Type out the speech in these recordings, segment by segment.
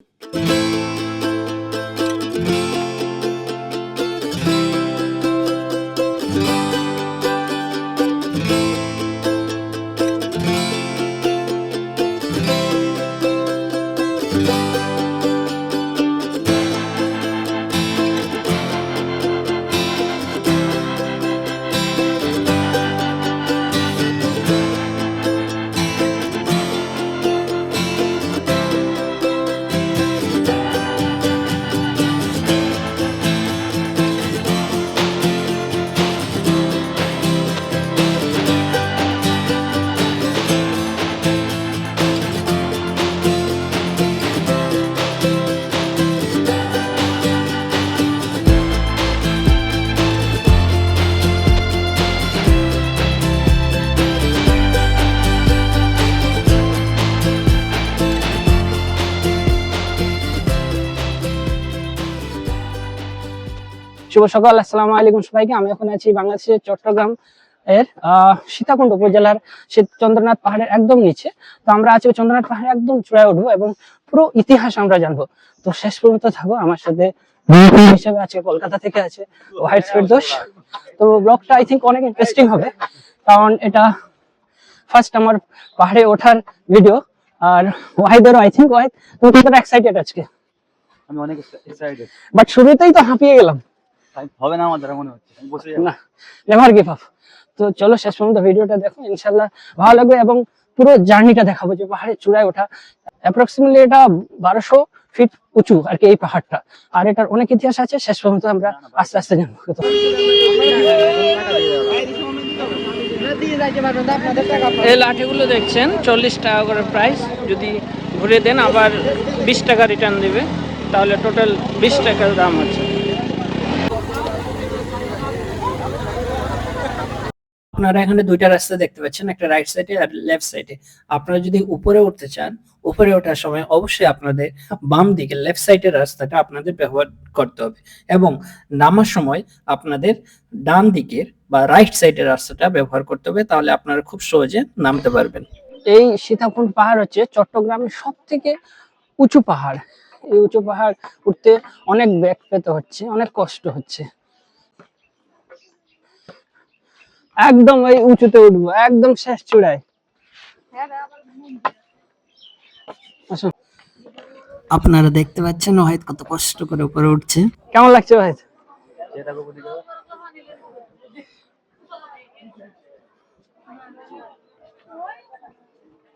you শুভ সকাল আসসালামু আলাইকুম সবাইকে। আমি এখন আছি বাংলাদেশের চট্টগ্রাম এর সীতাকুণ্ড উপজেলার চন্দ্রনাথ পাহাড়ের একদম নিচে। তো আমরা আজকে চন্দ্রনাথ পাহাড়ের একদম চূড়ায় উঠবো এবং পুরো ইতিহাস আমরা জানব। তো শেষ পর্যন্ত থাকব আমার সাথে হিসেবে আজকে কলকাতা থেকে আছে হোয়াইট ফেরদোস। তো ব্লগটা আই থিঙ্ক অনেক ইন্টারেস্টিং হবে কারণ এটা ফার্স্ট আমার পাহাড়ে ওঠার ভিডিও আর ওয়াহিদেরও আই থিঙ্ক ওয়াহিদ তুমি কতটা এক্সাইটেড আজকে? আমি অনেক এক্সাইটেড বাট শুরুতেই তো হাঁপিয়ে গেলাম। হবে না আমার দ্বারা মনে হচ্ছে। বসে না নেভার গিভ আপ। তো চলো শেষ পর্যন্ত ভিডিওটা দেখো ইনশাল্লাহ ভালো লাগবে এবং পুরো জার্নিটা দেখাবো যে পাহাড়ের চূড়ায় ওঠা। অ্যাপ্রক্সিমেটলি এটা বারোশো ফিট উঁচু আর কি এই পাহাড়টা। আর এটার অনেক ইতিহাস আছে শেষ পর্যন্ত আমরা আস্তে আস্তে জানব। এই লাঠিগুলো দেখছেন চল্লিশ টাকা করে প্রাইস যদি ঘুরে দেন আবার বিশ টাকা রিটার্ন দিবে। তাহলে টোটাল বিশ টাকার দাম আছে। আপনারা এখানে দুইটা রাস্তা দেখতে পাচ্ছেন, একটা রাইট সাইডে আর লেফট সাইডে আপনারা যদি উপরে উঠতে চান, উপরে ওঠার সময় অবশ্যই আপনাদের বাম দিকে লেফট সাইডের রাস্তাটা আপনাদের ব্যবহার করতে হবে এবং নামার সময় আপনাদের ডান দিকের বা রাইট সাইডের রাস্তাটা ব্যবহার করতে হবে, তাহলে আপনারা খুব সহজে নামতে পারবেন। এই সীতাকুণ্ড পাহাড় হচ্ছে চট্টগ্রামের সব থেকে উঁচু পাহাড়। এই উঁচু পাহাড় উঠতে অনেক ব্যাগ পেতে হচ্ছে, অনেক কষ্ট হচ্ছে। একদম এই উঁচুতে উঠবো একদম শেষ চূড়ায়। আসুন। আপনারা দেখতে পাচ্ছেন ওয়াহিদ কত কষ্ট করে উপরে উঠছে। কেমন লাগছে দিকে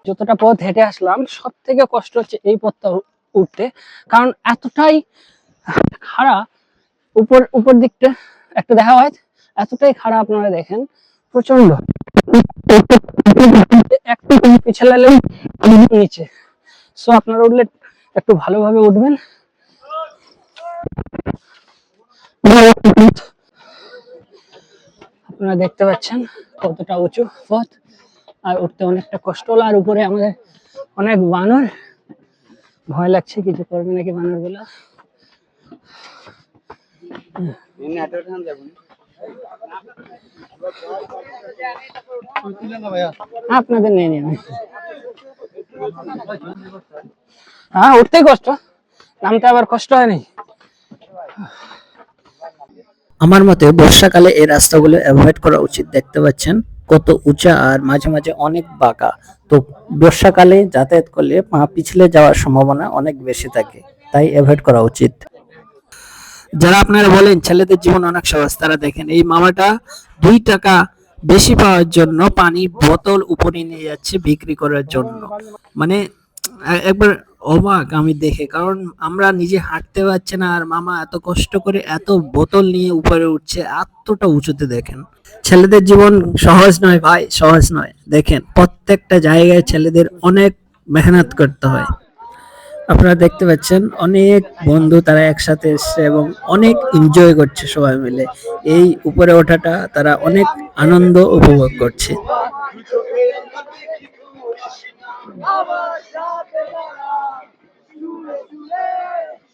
যতটা পথ হেঁটে আসলাম সব থেকে কষ্ট হচ্ছে এই পথটা উঠতে। কারণ এতটাই খাড়া উপর উপর দিকটা একটা দেখা হয় এতটাই খাড়া আপনারা দেখেন। প্রচণ্ড একটু পিছালালেই নিচে। সো আপনারা উঠলে একটু ভালোভাবে উঠবেন। আপনারা দেখতে পাচ্ছেন কতটা উঁচু পথ। আর উঠতে অনেকটা কষ্ট হলো। আর উপরে আমাদের অনেক বানর। ভয় লাগছে, কিছু করবে নাকি বানরগুলো আপনাদের নেই নেই হ্যাঁ কষ্ট। নামতে আবার কষ্ট হয়নি। আমার মতে বর্ষাকালে এই রাস্তাগুলো অ্যাভয়েড করা উচিত। দেখতে পাচ্ছেন কত উঁচা আর মাঝে মাঝে অনেক বাঁকা। তো বর্ষাকালে যাতায়াত করলে পা পিছলে যাওয়ার সম্ভাবনা অনেক বেশি থাকে। তাই অ্যাভয়েড করা উচিত। যারা আপনারা বলেন ছেলেদের জীবন অনেক সহজ তারা দেখেন, এই মামাটা দুই টাকা বেশি পাওয়ার জন্য পানি বোতল উপরে নিয়ে যাচ্ছে বিক্রি করার জন্য। মানে একবার অবাক আমি দেখে, কারণ আমরা নিজে হাঁটতে পারছি না, আর মামা এত কষ্ট করে এত বোতল নিয়ে উপরে উঠছে, এতটা উঁচুতে দেখেন। ছেলেদের জীবন সহজ নয় ভাই, সহজ নয়। দেখেন, প্রত্যেকটা জায়গায় ছেলেদের অনেক মেহনত করতে হয়। আপনারা দেখতে পাচ্ছেন, অনেক বন্ধু তারা একসাথে এসছে এবং অনেক এনজয় করছে সবাই মিলে। এই উপরে ওঠাটা তারা অনেক আনন্দ উপভোগ করছে।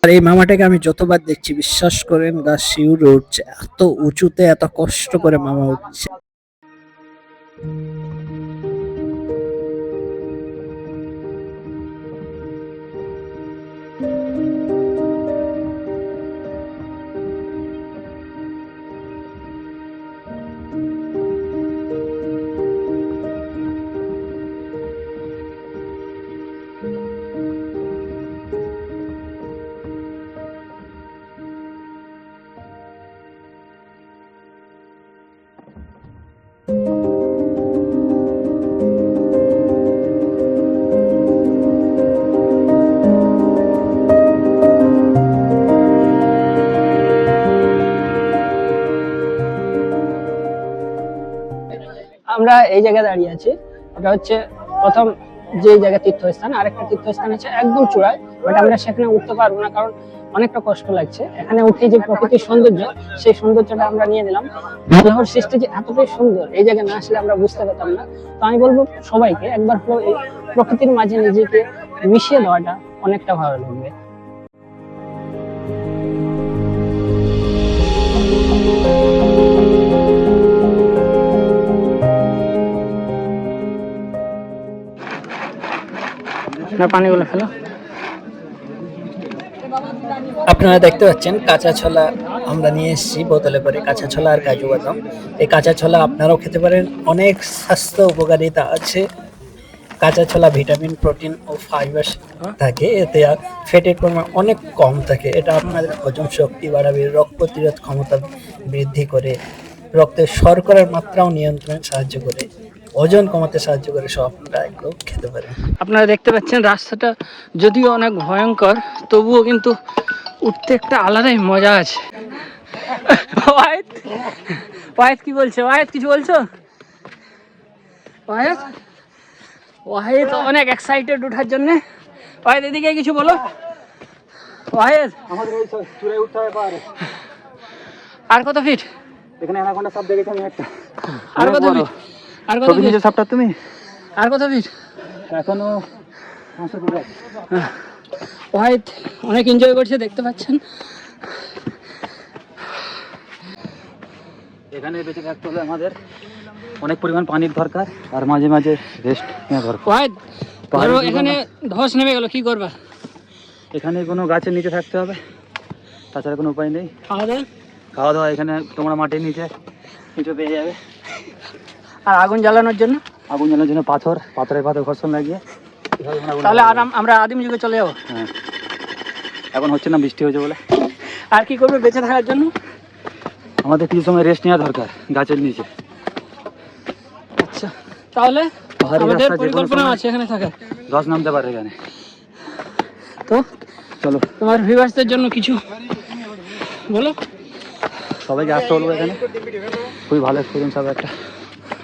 আর এই মামাটাকে আমি যতবার দেখছি, বিশ্বাস করেন গাছ শিউরে উঠছে। এত উঁচুতে এত কষ্ট করে মামা উঠছে। আমরা এই জায়গায় দাঁড়িয়ে আছি। ওটা হচ্ছে প্রথম যে জায়গা তীর্থস্থান, আরেকটা তীর্থস্থান আছে একদম চূড়ায় বাট আমরা সেখানে উঠতে পারব না কারণ অনেকটা কষ্ট লাগছে। এখানে উঠে যে প্রকৃতির সৌন্দর্য, সেই সৌন্দর্যটা আমরা নিয়ে নিলাম। আল্লাহর সৃষ্টি যে এতটাই সুন্দর, এই জায়গায় না আসলে আমরা বুঝতে পারতাম না। তো আমি বলব সবাইকে, একবার হলো এই প্রকৃতির মাঝে নিজেকে মিশিয়ে দেওয়াটা অনেকটা ভালো লাগবে। পানিগুলো ফেলো। আপনারা দেখতে পাচ্ছেন কাঁচা ছোলা আমরা নিয়ে এসেছি বোতলে করে, কাঁচা ছোলা আর কাজু বাদাম। এই কাঁচা ছোলা আপনারাও খেতে পারেন, অনেক স্বাস্থ্য উপকারিতা আছে। কাঁচা ছোলা ভিটামিন, প্রোটিন ও ফাইবার থাকে, এতে ফ্যাটের পরিমাণ অনেক কম থাকে। এটা আপনাদের হজম শক্তি বাড়াবে, রোগ প্রতিরোধ ক্ষমতা বৃদ্ধি করে, রক্তের শর্করার মাত্রাও নিয়ন্ত্রণে সাহায্য করে। ওজন কমাতে সাহায্য করে সব আপনারা খেতে পারেন আপনারা দেখতে পাচ্ছেন রাস্তাটা যদিও অনেক ভয়ঙ্কর তবুও কিন্তু উঠতে একটা আলাদাই মজা আছে। ওয়াহেদ ওয়াহেদ কি বলছে? ওয়াহেদ কিছু বলছো? ওয়াহেদ ওয়াহেদ অনেক এক্সাইটেড ওঠার জন্য। ওয়াহেদ এদিকে কিছু বলো। ওয়াহেদ আর কত ফিট এখানে অ্যানাকোন্ডা সাপ দেখেছি আমি একটা। আর কত ফিট আর কত ছবি সাপটা তুমি? আর কত ফিট? এখনও। ওয়াহেদ অনেক এনজয় করছে দেখতে পাচ্ছেন। এখানে বেঁচে থাকতে হলে আমাদের অনেক পরিমাণ পানির দরকার আর মাঝে মাঝে রেস্ট নেওয়া দরকার। ওয়াহেদ ধরো এখানে ধস নেমে গেল কি করবা? এখানে কোনো গাছের নিচে থাকতে হবে তাছাড়া কোনো উপায় নেই। খাওয়া দাওয়া? খাওয়া দাওয়া এখানে তোমরা মাটির নিচে নিচে পেয়ে যাবে। আর আগুন জ্বালানোর জন্য? আগুন জ্বালানোর জন্য পাথর পাথরের পাথর ঘর্ষণ লাগিয়ে। তাহলে। আরাম আমরা আদিম যুগে চলে যাব? হ্যাঁ। এখন হচ্ছে না বৃষ্টি হয়েছে বলে। আর কি করবে বেঁচে থাকার জন্য? আমাদের কিছু সময় রেস্ট নেওয়া দরকার গাছের নিচে। আচ্ছা তাহলে আমাদের পরিকল্পনা আছে এখানে থাকার। ধস নামতে পারে এখানে। তো চলো। তোমার ভিভার্সদের জন্য কিছু বলো। সবাইকে আসতে বলব এখানে। খুবই ভালো এক্সপিরিয়েন্স হবে একটা।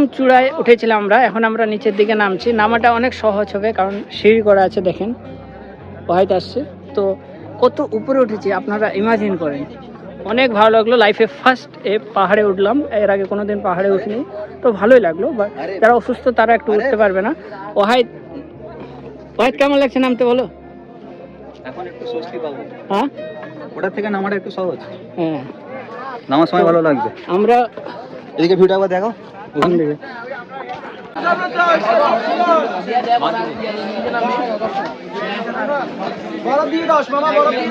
একদম চূড়ায় উঠেছিলাম আমরা এখন আমরা নিচের দিকে নামছি। নামাটা অনেক সহজ হবে কারণ সিঁড়ি করা আছে দেখেন হোয়াইট আসছে। তো কত উপরে উঠেছি আপনারা ইমাজিন করেন। অনেক ভালো লাগল লাইফে ফার্স্ট এ পাহাড়ে উঠলাম। এর আগে কোনোদিন পাহাড়ে উঠিনি। তো ভালোই লাগল বাট যারা অসুস্থ তারা একটু উঠতে পারবে না। ওহাইট ওহাইট কেমন লাগছে নামতে বলো? এখন একটু স্বস্তি পাবো। হ্যাঁ? থেকে নামাটা একটু সহজ। হ্যাঁ। নামার সময় ভালো লাগবে। আমরা এদিকে দেখো। ওখান থেকে বড় দিয়ে দশ মামা বড় দিয়ে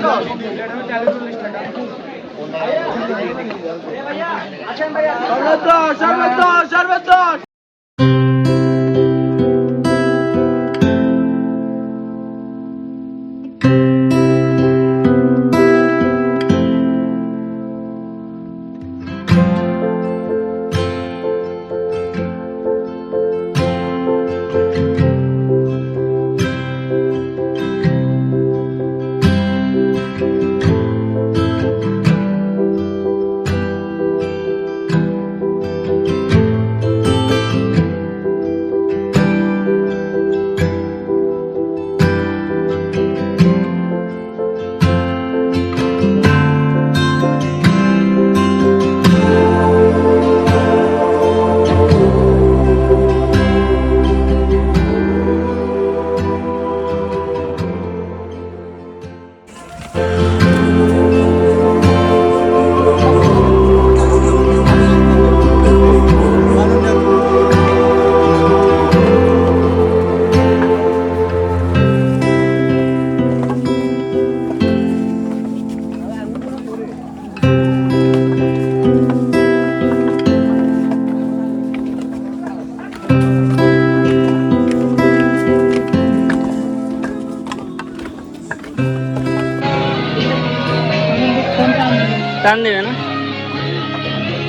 উপরে বেশি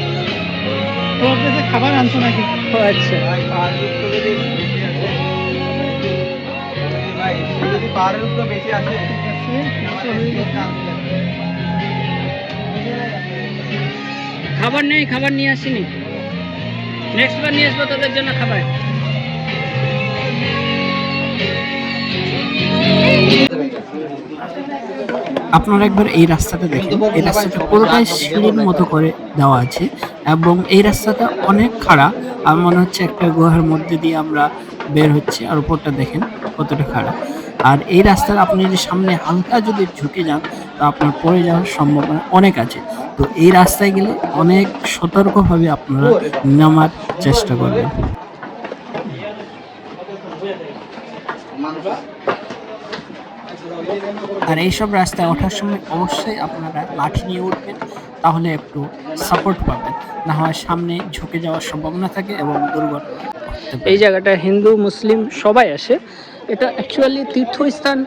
আসে খাবার আনছো নাকি? খাবার নেই খাবার নিয়ে আসিনি। নেক্সট বার নিয়ে আসব তাদের জন্য খাবার। আপনারা একবার এই রাস্তাটা দেখেন। এই রাস্তাটা পুরোটাই সিঁড়ির মতো করে দেওয়া আছে এবং এই রাস্তাটা অনেক খারাপ আমার মনে হচ্ছে একটা গুহার মধ্যে দিয়ে আমরা বের হচ্ছে আর উপরটা দেখেন কতটা খারাপ আর এই রাস্তার আপনি যদি সামনে হালকা যদি ঝুঁকে যান, তো আপনার পড়ে যাওয়ার সম্ভাবনা অনেক আছে। তো এই রাস্তায় গেলে অনেক সতর্কভাবে আপনারা নামার চেষ্টা করবেন। আর এইসব রাস্তায় ওঠার সময় অবশ্যই আপনারা লাঠি নিয়ে উঠবেন, তাহলে একটু সাপোর্ট পাবেন। না হয় সামনে ঝুঁকে যাওয়ার সম্ভাবনা থাকে এবং দুর্ঘটনা এই জায়গাটা হিন্দু, মুসলিম সবাই আসে। এটা অ্যাকচুয়ালি তীর্থস্থান,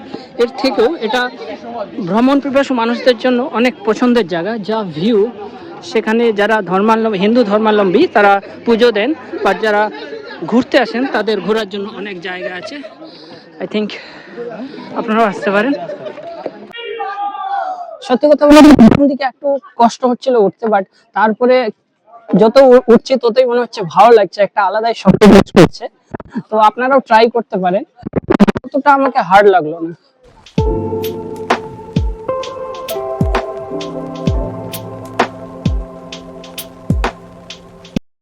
এর থেকেও এটা ভ্রমণ পিপাসু মানুষদের জন্য অনেক পছন্দের জায়গা, যা ভিউ সেখানে যারা ধর্মালম্বী, হিন্দু ধর্মাবলম্বী তারা পুজো দেন বা যারা ঘুরতে আসেন, তাদের ঘোরার জন্য অনেক জায়গা আছে। আই থিঙ্ক আপনারাও আসতে পারেন। সত্যি কথা বলতে প্রথম দিকে একটু কষ্ট হচ্ছিল উঠতে বাট তারপরে যত উঠছে ততই মনে হচ্ছে ভালো লাগছে, একটা আলাদাই শক্তি কাজ করছে। তো আপনারাও ট্রাই করতে পারেন। ততটা আমাকে হার্ড লাগল না।